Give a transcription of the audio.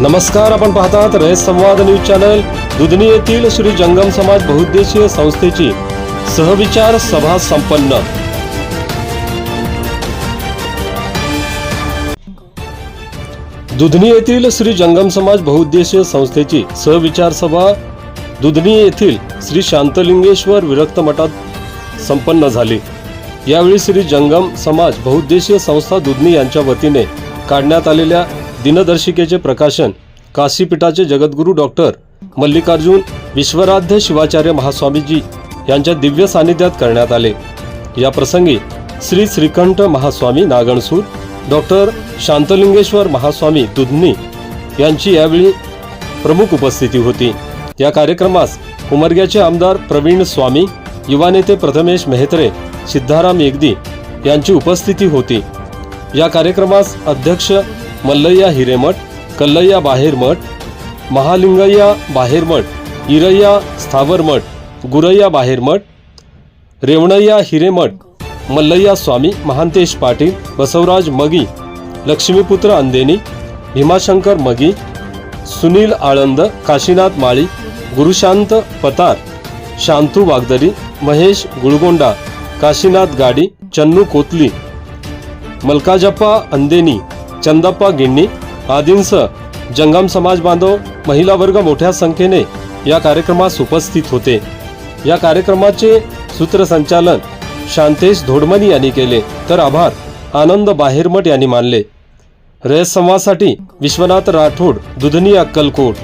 नमस्कार आपण पाहतात रयत संवाद न्यूज चॅनल. दुधनी येथील श्री जंगम समाज बहुउद्देशीय संस्थेची सहविचार सभा संपन्न. दुधनी येथील श्री जंगम समाज बहुउद्देशीय संस्थेची सहविचार सभा दुधनी येथील श्री शांतलिंगेश्वर विरक्त मठात संपन्न झाली. यावेळी श्री जंगम समाज बहुउद्देशीय संस्था दुधनी यांच्या वतीने काढण्यात आलेल्या दिनदर्शिकेचे प्रकाशन काशीपीठाचे जगद्गुरू डॉक्टर मल्लिकार्जुन विश्वराध्य शिवाचार्य महास्वामीजी यांच्या दिव्य सानिध्यात करण्यात आले. या प्रसंगी श्री श्रीकंठ महास्वामी नागणसूर डॉक्टर शांतलिंगेश्वर महास्वामी दुधनी यांची यावेळी प्रमुख उपस्थिती होती. या कार्यक्रमास उमरग्याचे आमदार प्रवीण स्वामी युवा नेते प्रथमेश मेहत्रे सिद्धाराम येगदी यांची उपस्थिती होती. या कार्यक्रमास अध्यक्ष मल्लय्या हिरेमठ कल्लय्या बाहेरमठ महालिंगय्या बाहेरमठ इरय्या स्थावरमठ गुरय्या बाहेरमठ रेवणय्या हिरेमठ मल्लय्या स्वामी महांतेश पाटील बसवराज मगी लक्ष्मीपुत्र अंदेनी भीमाशंकर मगी सुनील आळंद काशीनाथ माळी गुरुशांत पतार शांतू वागदरी महेश गुळगोंडा काशीनाथ गाडी चन्नू कोतली मलकाजप्पा अंदेनी चंदप्पा गिन्नी आदींसह जंगम समाज बांधव महिला वर्ग मोठ्या संख्येने या कार्यक्रमास उपस्थित होते. या कार्यक्रमाचे सूत्रसंचालन शांतेश धोडमनी यांनी केले. तर आभार आनंद बाहेरमठ यांनी मानले. रयत संवादसाठी विश्वनाथ राठोड दुधनी अक्कलकोट.